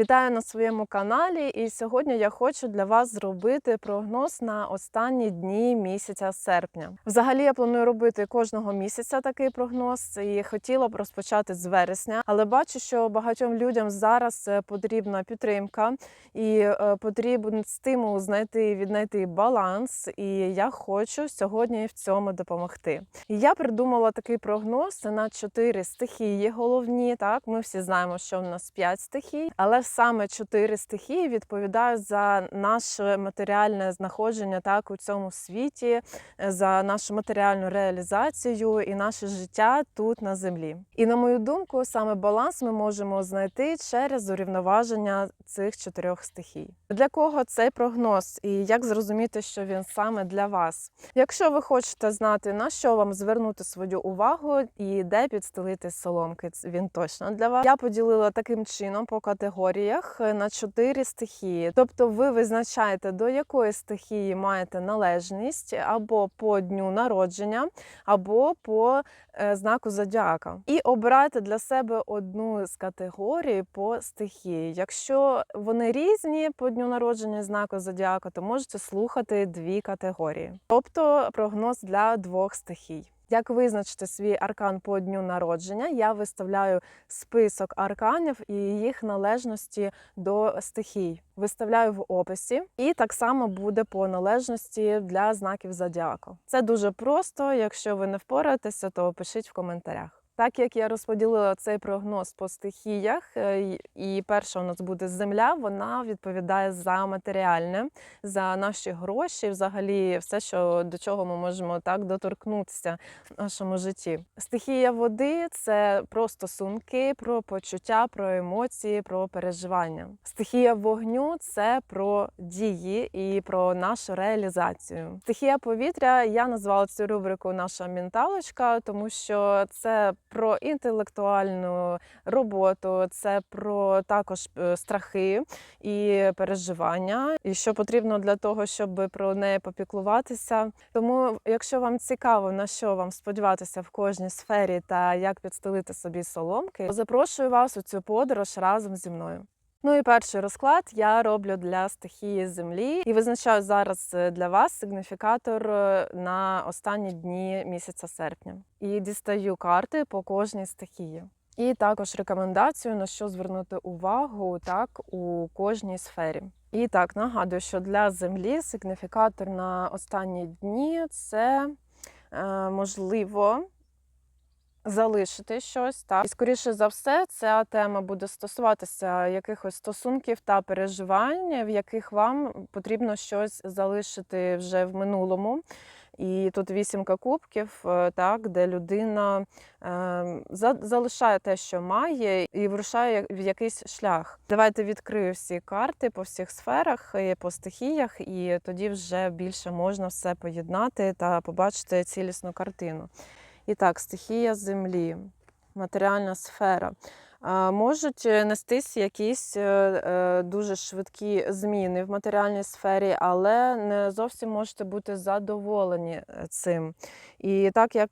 Вітаю на своєму каналі, і сьогодні я хочу для вас зробити прогноз на останні дні місяця серпня. Взагалі я планую робити кожного місяця такий прогноз і хотіла б розпочати з вересня, але бачу, що багатьом людям зараз е, потрібна підтримка і е, потрібен стимул знайти віднайти баланс. І я хочу сьогодні в цьому допомогти. Я придумала такий прогноз на чотири стихії головні. Так, ми всі знаємо, що в нас п'ять стихій, але саме чотири стихії відповідають за наше матеріальне знаходження так у цьому світі, е, за нашу матеріальну реалізацію і наше життя тут на землі. І на мою думку, саме баланс ми можемо знайти через урівноваження цих чотирьох стихій. Для кого цей прогноз і як зрозуміти, що він саме для вас? Якщо ви хочете знати на що вам звернути свою увагу і де підстелити соломки, він точно для вас. Я поділила таким чином по категоріях е, на чотири стихії. Тобто, ви визначаєте до якої стихії маєте належність або по дню народження, або по е, знаку зодіака. І обирайте для себе одну з категорій по стихії. Якщо вони різні по дню народження знаку зодіака, то можете слухати дві категорії, тобто прогноз для двох стихій. Як визначити свій аркан по дню народження? Я виставляю список арканів і їх належності до стихій. Виставляю в описі, і так само буде по належності для знаків зодіаку. Це дуже просто. Якщо ви не впораєтеся, то пишіть в коментарях. Так як я розподілила цей прогноз по стихіях, е, і перша у нас буде земля, вона відповідає за матеріальне, за наші гроші, взагалі все, що до чого ми можемо так доторкнутися в нашому житті. Стихія води це про стосунки, про почуття, про емоції, про переживання. Стихія вогню це про дії і про нашу реалізацію. Стихія повітря я назвала цю рубрику Наша менталочка, тому що це про інтелектуальну роботу, це про також е, страхи і переживання, і що потрібно для того, щоб про неї попіклуватися. Тому, якщо вам цікаво, на що вам сподіватися в кожній сфері та як підстелити собі соломки, запрошую вас у цю подорож разом зі мною. Ну і перший розклад я роблю для стихії землі і визначаю зараз е, для вас сигніфікатор е, на останні дні місяця серпня. І дістаю карти по кожній стихії. І також рекомендацію на що звернути увагу так у кожній сфері. І так нагадую, що для землі сигніфікатор на останні дні це е, можливо залишити щось. Так. І скоріше за все, ця тема буде стосуватися якихось стосунків та переживань, в яких вам потрібно щось залишити вже в минулому. І тут вісімка кубків, е, так, де людина е, за- залишає те, що має, і вирушає в якийсь шлях. Давайте відкрию всі карти по всіх сферах, і по стихіях, і тоді вже більше можна все поєднати та побачити цілісну картину. І так, стихія землі, матеріальна сфера. Можуть е, нестись якісь е, е, дуже швидкі зміни в матеріальній сфері, але не зовсім можете бути задоволені цим. І так як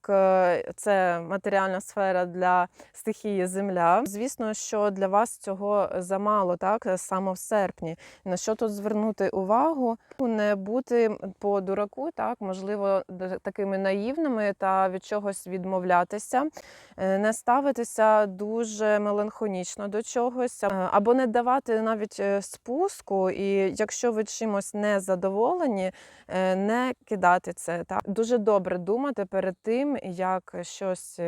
це матеріальна сфера для стихії Земля, звісно, що для вас цього замало, так саме в серпні. На що тут звернути увагу? Не бути по дураку, так можливо, такими наївними та від чогось відмовлятися, не ставитися дуже меланхонічно до чогось, е, або не давати навіть е, спуску. І якщо ви чимось не задоволені, е, не кидати це. Так дуже добре думати перед тим, як щось.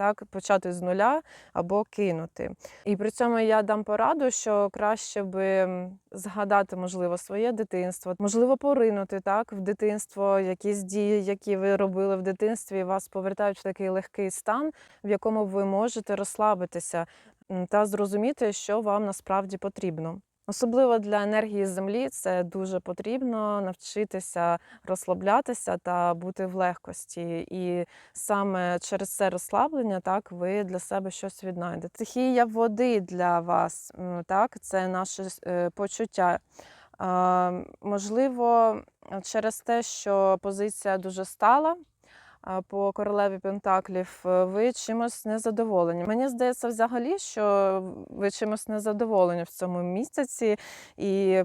Так, почати з нуля або кинути. І при цьому я дам пораду, що краще би згадати, можливо, своє дитинство, можливо, поринути так в дитинство, якісь дії, які ви робили в дитинстві, і вас повертають в такий легкий стан, в якому ви можете розслабитися та зрозуміти, що вам насправді потрібно. Особливо для енергії землі це дуже потрібно навчитися розслаблятися та бути в легкості. І саме через це розслаблення так ви для себе щось віднайдете. Стихія води для вас, так, це наше е, почуття. Можливо, через те, що позиція дуже стала, по королеві Пентаклів, е, ви чимось незадоволені. Мені здається, взагалі, що ви чимось незадоволені в цьому місяці. І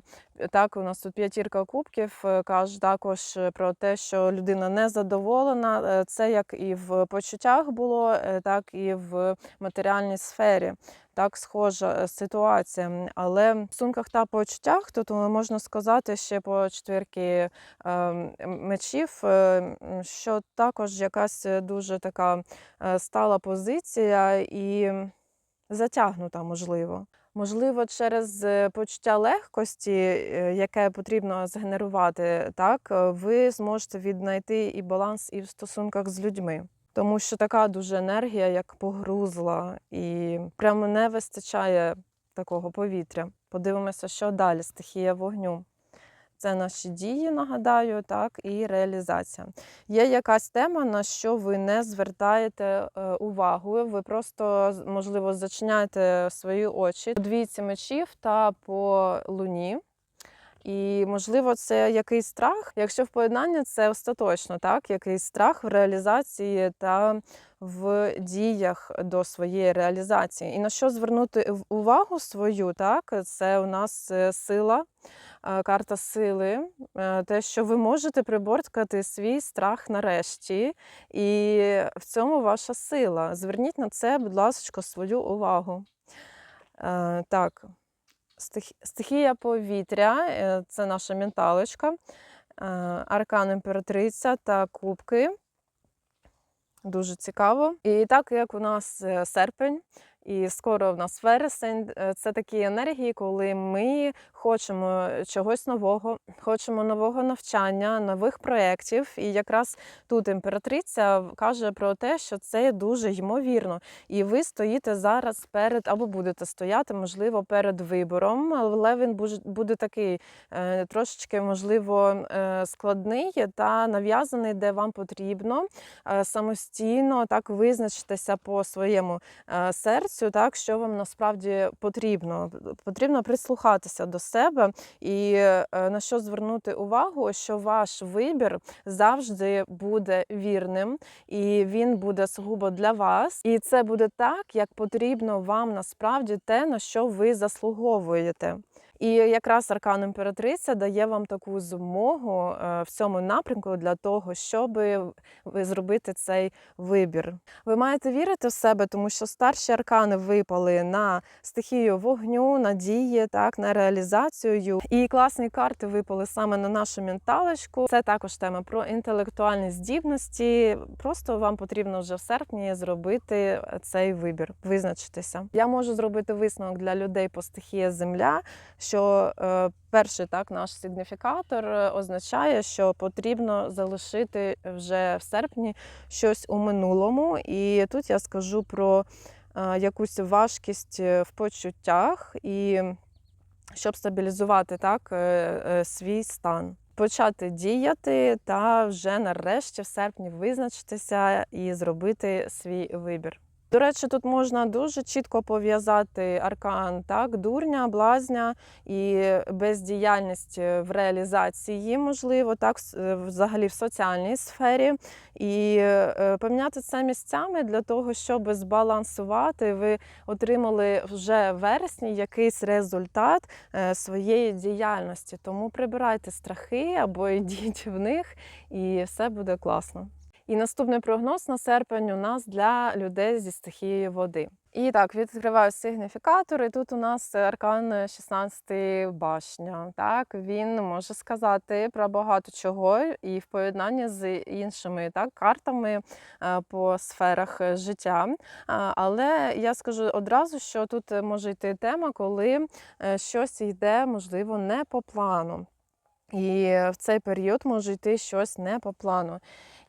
так, у нас тут п'ятірка кубків е, каже також е, про те, що людина незадоволена. Це як і в почуттях було, так і в матеріальній сфері. Так, схожа е, ситуація. Але в стосунках та почуттях тут е, можна сказати ще по четвірки ем, мечів, е, що також якась е, дуже така е, стала позиція і затягнута, можливо. Можливо, через е, почуття легкості, е, яке потрібно згенерувати, так е, ви зможете віднайти і баланс і в стосунках з людьми. Тому що така дуже енергія, як погрузла, і прямо не вистачає такого повітря. Подивимося, що далі. Стихія вогню. Це наші дії, нагадаю, так, і реалізація. Є якась тема, на що ви не звертаєте е, увагу. Ви просто, можливо, зачиняєте свої очі двійці мечів та по луні. І, можливо, це якийсь страх. Якщо в поєднанні, це остаточно, так? Якийсь страх в реалізації та в діях до своєї реалізації. І на що звернути увагу свою, так? Це у нас е, сила, е, карта сили, е, те, що ви можете приборкати свій страх нарешті, і в цьому ваша сила. Зверніть на це, будь ласка, свою увагу. Так, стихія повітря е, це наша менталочка, е, аркан імператриця та кубки. Дуже цікаво. І так як у нас е, серпень, і скоро в нас вересень, е, це такі енергії, коли ми хочемо чогось нового, хочемо нового навчання, нових проєктів. І якраз тут імператриця каже про те, що це дуже ймовірно. І ви стоїте зараз перед або будете стояти, можливо, перед вибором, але він буде такий е, трошечки, можливо, е, складний та нав'язаний, де вам потрібно самостійно так визначитися по своєму е, серцю, так що вам насправді потрібно. Потрібно прислухатися до себе і е, на що звернути увагу, що ваш вибір завжди буде вірним, і він буде сугубо для вас. І це буде так, як потрібно вам насправді те, на що ви заслуговуєте. І якраз аркан імператриця дає вам таку змогу е, в цьому напрямку для того, щоб зробити цей вибір. Ви маєте вірити в себе, тому що старші аркани випали на стихію вогню, на дії, так, на реалізацію. І класні карти випали саме на нашу менталочку. Це також тема про інтелектуальні здібності. Просто вам потрібно вже в серпні зробити цей вибір, визначитися. Я можу зробити висновок для людей по стихії Земля, що е, перший так наш сигніфікатор е, означає, що потрібно залишити вже в серпні щось у минулому. І тут я скажу про е, якусь важкість в почуттях і щоб стабілізувати так свій стан. Почати діяти та вже нарешті в серпні визначитися і зробити свій вибір. До речі, тут можна дуже чітко пов'язати аркан так, дурня, блазня і бездіяльність в реалізації, можливо, так, е, взагалі в соціальній сфері. І е, поміняти це місцями для того, щоб збалансувати, ви отримали вже в вересні якийсь результат е, своєї діяльності. Тому прибирайте страхи або йдіть в них, і все буде класно. І наступний прогноз на серпень у нас для людей зі стихією води. І так, відкриваю сигніфікатор, і тут у нас аркан 16 башня. Так, він може сказати про багато чого і в поєднанні з іншими так, картами е, по сферах життя. Але я скажу одразу, що тут може йти тема, коли е, щось йде, можливо, не по плану. І в цей період може йти щось не по плану.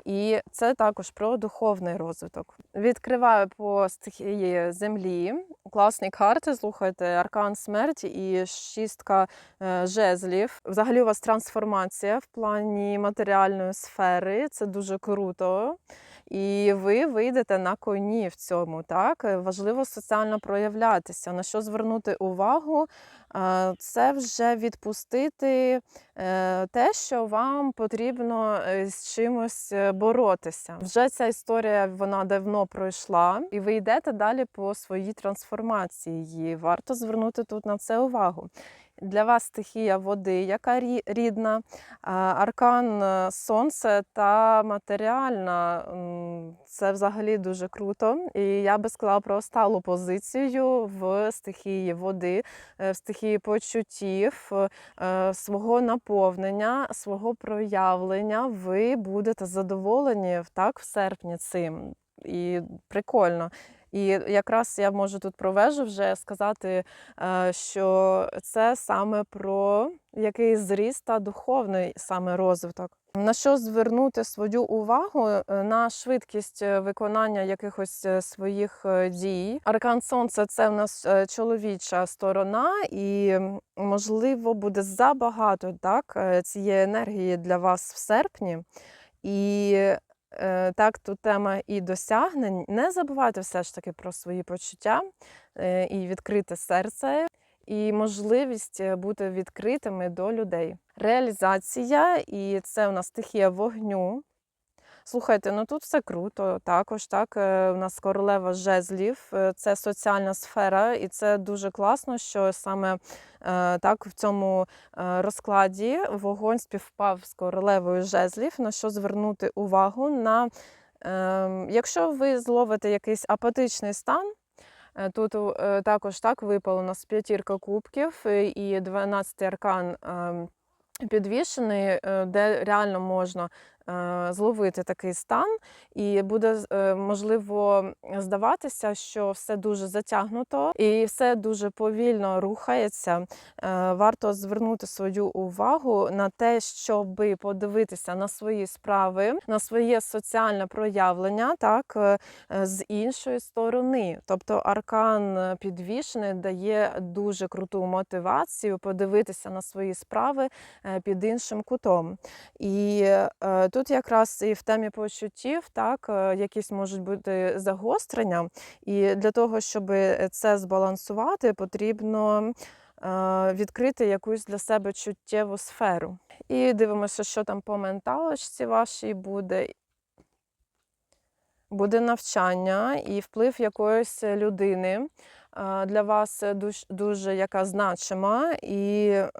І це також про духовний розвиток. Відкриваю по стихії землі. Класні карти. Слухайте, аркан смерті і шістка е, жезлів. Взагалі у вас трансформація в плані матеріальної сфери. Це дуже круто. і ви вийдете на коні в цьому. Так? Важливо соціально проявлятися. На що звернути увагу? Це вже відпустити е, те, що вам потрібно е, з чимось е, боротися. Вже ця історія вона давно пройшла, і ви йдете далі по своїй трансформації. Варто звернути тут на це увагу. Для вас стихія води, яка рідна, аркан е, сонце та матеріальна. Це взагалі дуже круто. І я би сказала про сталу позицію в стихії води, е, в стихії почуттів, е, свого наповнення, свого проявлення. Ви будете задоволені так в серпні цим. І прикольно. І якраз я можу тут про вежу вже сказати, е, що це саме про якийсь зріст та духовний саме розвиток. На що звернути свою увагу Е, на швидкість е, виконання якихось своїх дій. Аркан Сонце це в нас чоловіча сторона, і можливо буде забагато так, цієї енергії для вас в серпні. І так, тут тема і досягнень. Не забувати все ж таки про свої почуття е, і відкрите серце, і можливість е, бути відкритими до людей. Реалізація, і це у нас стихія вогню. Слухайте, ну тут все круто. Також так, е, у нас королева жезлів, е, це соціальна сфера, і це дуже класно, що саме е, так в цьому розкладі вогонь співпав з королевою жезлів, на що звернути увагу на ем, якщо ви зловите якийсь апатичний стан. Тут також так випало у нас п'ятірка кубків і 12 аркан ем, підвішений, де реально можна зловити такий стан, і буде е, можливо здаватися, що все дуже затягнуто і все дуже повільно рухається. Е, Варто звернути свою увагу на те, щоб подивитися на свої справи, на своє соціальне проявлення, так е, е, з іншої сторони. Тобто аркан е, підвішений дає дуже круту мотивацію подивитися на свої справи е, під іншим кутом. І е, тут якраз і в темі почуттів, так, е, якісь можуть бути загострення. І для того, щоб це збалансувати, потрібно е, відкрити якусь для себе чуттєву сферу. І дивимося, що там по менталочці вашій буде. Буде навчання і вплив якоїсь людини е, для вас дуж- дуже яка значима, і е,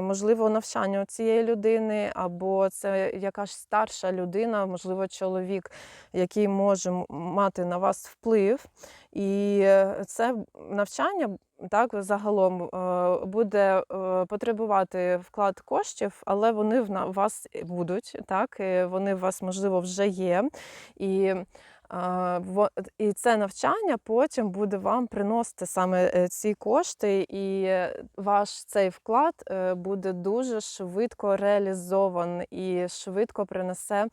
можливо навчання цієї людини, або це якась старша людина, можливо, чоловік, який може мати на вас вплив. І е, це навчання так загалом е, буде е, потребувати вклад коштів, але вони в вас будуть, так вони в вас можливо вже є. І І це навчання потім буде вам приносити саме е, ці кошти, і е, ваш цей вклад е, буде дуже швидко реалізований і швидко принесе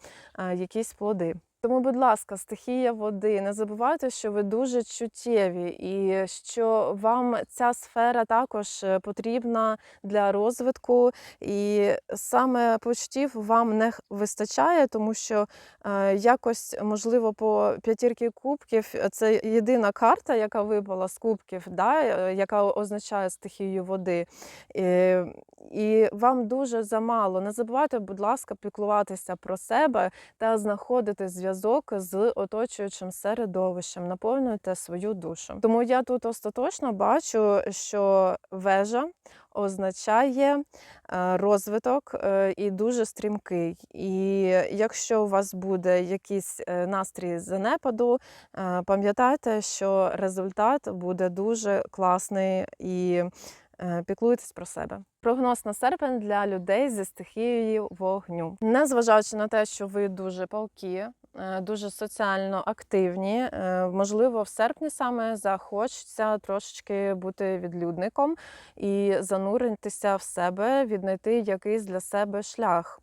якісь плоди. Тому, будь ласка, стихія води, не забувайте, що ви дуже чуттєві, і що вам ця сфера також е, потрібна для розвитку, і саме почуттів вам не вистачає, тому що е, якось, можливо, по п'ятірки кубків е, це єдина карта, яка випала з кубків, да, яка означає стихію води. І, і вам дуже замало. Не забувайте, будь ласка, піклуватися про себе та знаходити зв'язок з оточуючим середовищем, наповнюйте свою душу. Тому я тут остаточно бачу, що вежа означає е, розвиток е, і дуже стрімкий. І якщо у вас буде якийсь е, настрій занепаду, пам'ятайте, що результат буде дуже класний і піклуйтесь про себе. Прогноз на серпень для людей зі стихією вогню. Незважаючи на те, що ви дуже палкі, дуже соціально активні, е, можливо, в серпні саме захочеться трошечки бути відлюдником і зануритися в себе, віднайти якийсь для себе шлях.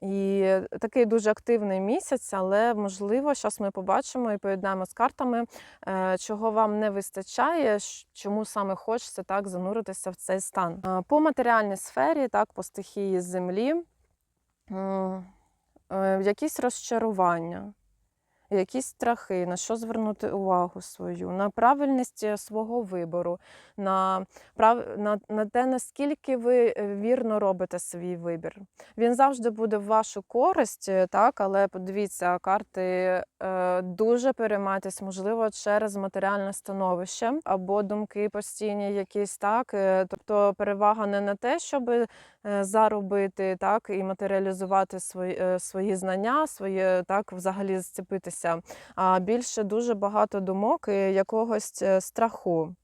І такий дуже активний місяць, але можливо, зараз ми побачимо і поєднаємо з картами, е, чого вам не вистачає, чому саме хочеться так зануритися в цей стан. Е, По матеріальній сфері, так, по стихії землі, е, якісь розчарування. Якісь страхи, на що звернути увагу свою, на правильність е, свого вибору, на, прав... на, на те, наскільки ви е, вірно робите свій вибір. Він завжди буде в вашу користь, е, так, але подивіться, карти е, дуже переймайтесь, можливо, через матеріальне становище або думки постійні якісь так. Тобто перевага не на те, щоб заробити так і матеріалізувати свої, свої знання, своє так взагалі зцепитися, а більше дуже багато думок і якогось е, страху.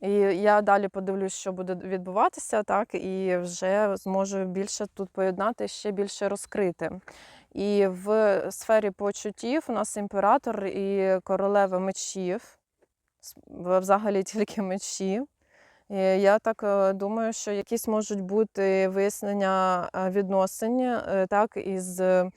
І я далі подивлюсь, що буде відбуватися, так, і вже зможу більше тут поєднати, ще більше розкрити. І в сфері почуттів у нас імператор і королева мечів, взагалі тільки мечі. І я так е, думаю, що якісь можуть бути вияснення е, відносин е, так, із е,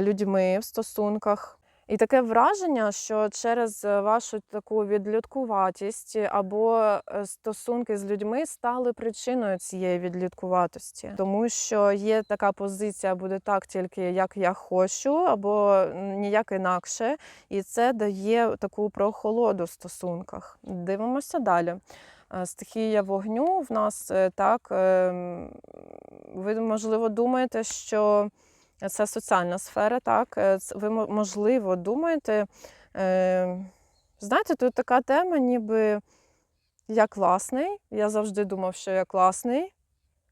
людьми в стосунках. І таке враження, що через е, вашу таку відлюдкуватість або е, стосунки з людьми стали причиною цієї відлюдкуватості, тому що є така позиція, буде так тільки як я хочу, або ніяк інакше, і це дає таку прохолоду в стосунках. Дивимося далі. Е, Стихія вогню в нас е, так. ем, Ви, можливо, думаєте, що це соціальна сфера, так. е, Ви, можливо, думаєте. е, Знаєте, тут така тема, ніби я класний. Я завжди думав, що я класний.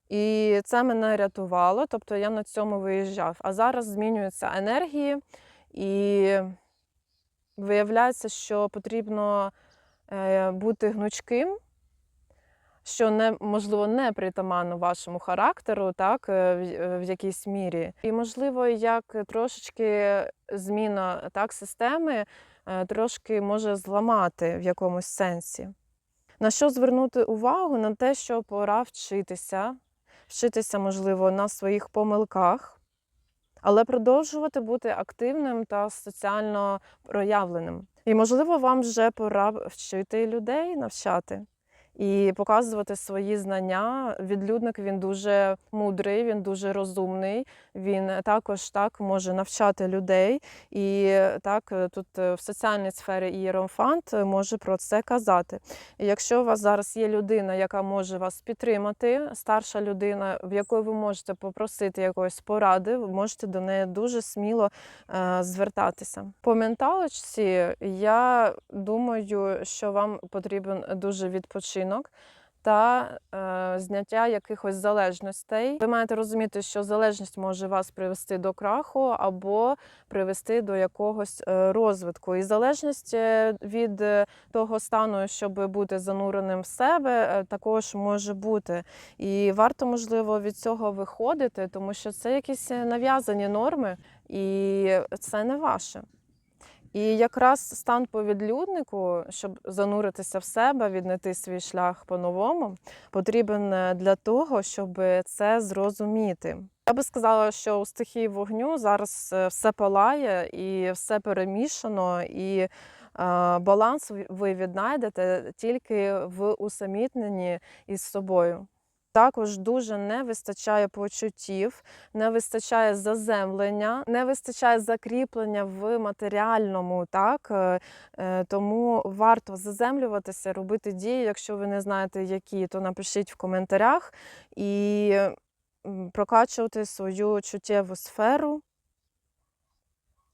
І це мене рятувало, тобто я на цьому виїжджав. А зараз змінюються енергії, і виявляється, що потрібно бути гнучким, що не, можливо не притаманно вашому характеру, так, е, в, е, якійсь мірі. І, можливо, як трошечки зміна так, системи е, трошки може зламати в якомусь сенсі. На що звернути увагу? На те, що пора вчитися, вчитися, можливо, на своїх помилках, але продовжувати бути активним та соціально проявленим. І, можливо, вам вже пора вчити людей, навчати і показувати свої знання. Відлюдник він дуже мудрий, він дуже розумний. Він також так може навчати людей. І так е, тут е, в соціальній сфері ієромфант може про це казати. І якщо у вас зараз є людина, яка може вас підтримати, старша людина, в якої ви можете попросити якоїсь поради, ви можете до неї дуже сміло е, звертатися. По менталочці я думаю, що вам потрібен дуже відпочинок. Та е, зняття якихось залежностей. Ви маєте розуміти, що залежність може вас привести до краху або привести до якогось е, розвитку. І залежність е, від е, того стану, щоб бути зануреним в себе, також може бути. І варто, можливо, від цього виходити, тому що це якісь нав'язані норми, і це не ваше. І якраз стан по відлюднику, щоб зануритися в себе, віднайти свій шлях по-новому, потрібен е, для того, щоб це зрозуміти. Я би сказала, що у стихії вогню зараз е, все палає і все перемішано, і е, баланс ви- ви віднайдете тільки в усамітненні із собою. Також дуже не вистачає почуттів, не вистачає заземлення, не вистачає закріплення в матеріальному, так е, е, тому варто заземлюватися, робити дії. Якщо ви не знаєте, які, то напишіть в коментарях і прокачувати свою чуттєву сферу.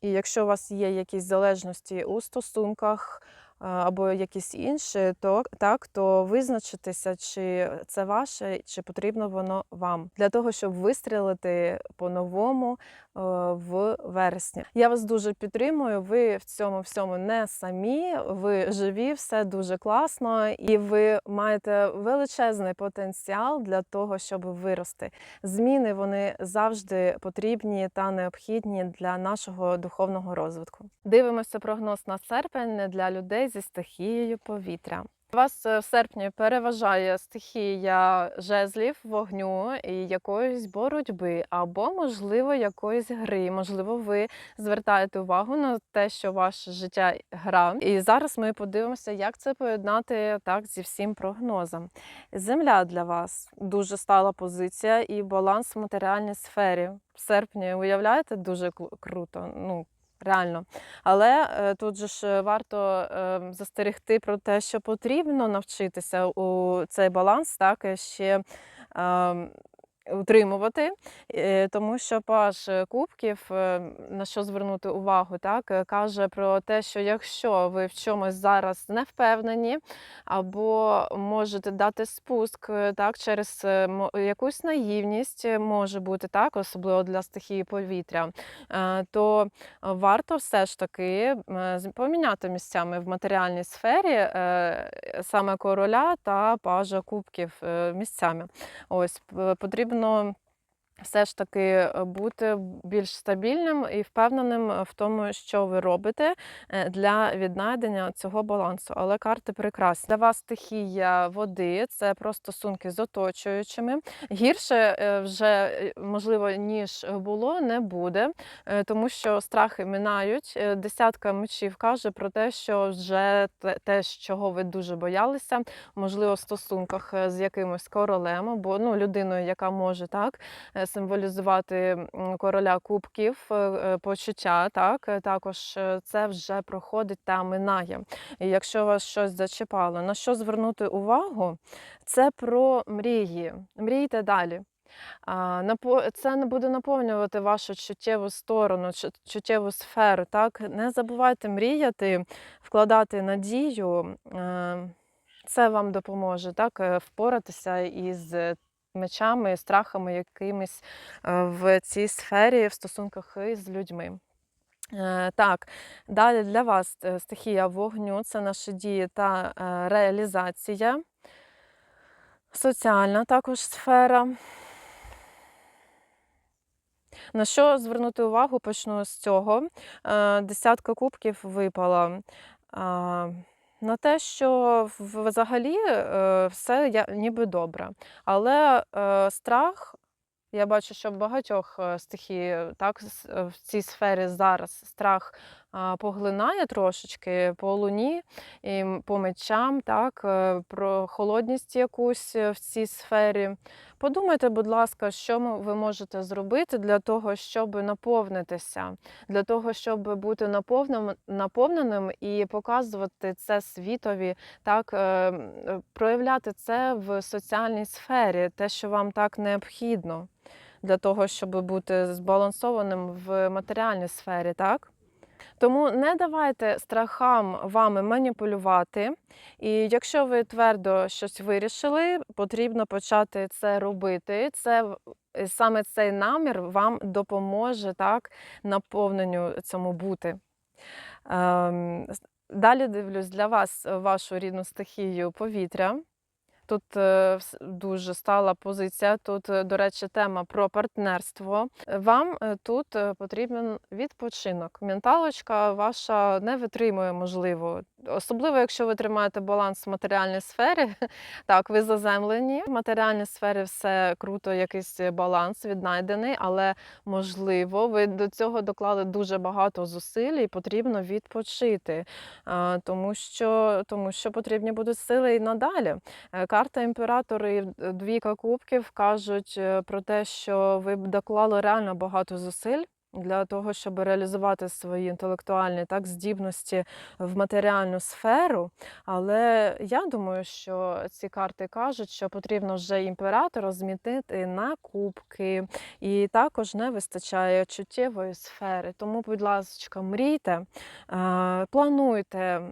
І якщо у вас є якісь залежності у стосунках або якісь інші, то так, то визначитися, чи це ваше, чи потрібно воно вам для того, щоб вистрілити по-новому е, в вересні. Я вас дуже підтримую. Ви в цьому всьому не самі. Ви живі, все дуже класно, і ви маєте величезний потенціал для того, щоб вирости. Зміни вони завжди потрібні та необхідні для нашого духовного розвитку. Дивимося прогноз на серпень для людей зі стихією повітря. Вас е, в серпні переважає стихія жезлів, вогню і якоїсь боротьби, або, можливо, якоїсь гри. Можливо, ви звертаєте увагу на те, що ваше життя гра. І зараз ми подивимося, як це поєднати так зі всім прогнозом. Земля для вас дуже стала позиція і баланс в матеріальній сфері. В серпні уявляєте дуже круто. Ну Реально. Але е, тут же ж е, варто е, застерегти про те, що потрібно навчитися у цей баланс, так, е, ще ем, утримувати, е, тому що паж е, кубків, е, на що звернути увагу, так, каже про те, що якщо ви в чомусь зараз не впевнені, або можете дати спуск, так, через якусь наївність може бути, так, особливо для стихії повітря, то варто все ж таки поміняти місцями в матеріальній сфері саме короля та пажа кубків місцями. Ось п- потрібно все ж таки е, бути більш стабільним і впевненим е, в тому, що ви робите е, для віднайдення цього балансу. Але карти прекрасні. Для вас стихія води це про стосунки з оточуючими. Гірше вже можливо, ніж було, не буде, тому що страхи минають. Десятка мечів каже про те, що вже те- чого ви дуже боялися, можливо, в стосунках з якимось королем, або ну, людиною, яка може так символізувати короля кубків, е, е, почуття. Так е, також це вже проходить та минає. І якщо вас щось зачіпало, на що звернути увагу? Це про мрії. Мрійте далі. Це не буде наповнювати вашу чуттєву сторону, чуттєву сферу. Так, не забувайте мріяти, вкладати надію. Е, Це вам допоможе так впоратися із мечами, страхами якимись е, в цій сфері в стосунках із людьми. Е, Так, далі для вас е, стихія вогню це наші дії та реалізація. Соціальна також сфера. На що звернути увагу? Почну з цього. Десятка кубків випала. На те, що взагалі е, все я- ніби добре. Але е, страх, я бачу, що в багатьох е, стихій так, в цій сфері зараз страх поглинає трошечки по луні і по мечам, так, е, про холодність якусь е, в цій сфері. Подумайте, будь ласка, що ви можете зробити для того, щоб наповнитися, для того, щоб бути наповненим, наповненим і показувати це світові, так, е, проявляти це в соціальній сфері, те, що вам так необхідно для того, щоб бути збалансованим в матеріальній сфері, так? Тому не давайте страхам вами маніпулювати. І якщо ви твердо щось вирішили, потрібно почати це робити. Це е, саме цей намір вам допоможе так наповненню цьому бути. Ем, Далі дивлюсь для вас вашу рідну стихію повітря. Тут е, дуже стала позиція. Тут, е, до речі, тема про партнерство. Е, Вам тут потрібен відпочинок. Менталочка ваша не витримує, можливо. Особливо, якщо ви тримаєте баланс в матеріальній сфері, так, ви заземлені. В матеріальній сфері все круто, якийсь баланс віднайдений, але можливо, ви до цього доклали дуже багато зусиль і потрібно відпочити, тому що, тому що потрібні будуть сили і надалі. Е, Карта імператор і двійка кубків кажуть е, про те, що ви доклали реально багато зусиль. Для того, щоб реалізувати свої інтелектуальні так, здібності в матеріальну сферу. Але я думаю, що ці карти кажуть, що потрібно вже імператора змітити на кубки, і також не вистачає чуттєвої сфери. Тому, будь ласка, мрійте, плануйте.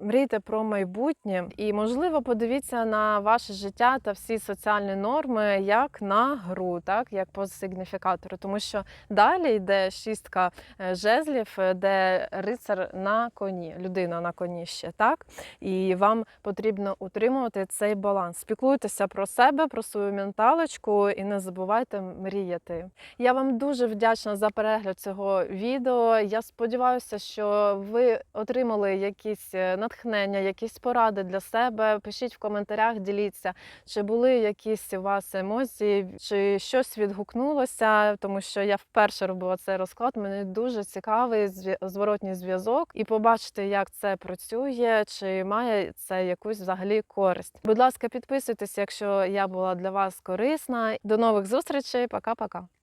Мрійте про майбутнє і, можливо, подивіться на ваше життя та всі соціальні норми як на гру, так як по сигніфікатору, тому що далі йде шістка е, жезлів, е, де рицар на коні, людина на коні ще так. І вам потрібно утримувати цей баланс. Спіклуйтеся про себе, про свою менталочку і не забувайте мріяти. Я вам дуже вдячна за перегляд цього відео. Я сподіваюся, що ви отримали якісь е, натхнення, якісь поради для себе. Пишіть в коментарях, діліться, чи були якісь у вас емоції, чи щось відгукнулося, тому що я вперше робила цей розклад. Мені дуже цікавий зворотній зв'язок і побачити, як це працює, чи має це якусь взагалі користь. Будь ласка, підписуйтесь, якщо я була для вас корисна. До нових зустрічей. Пока-пока.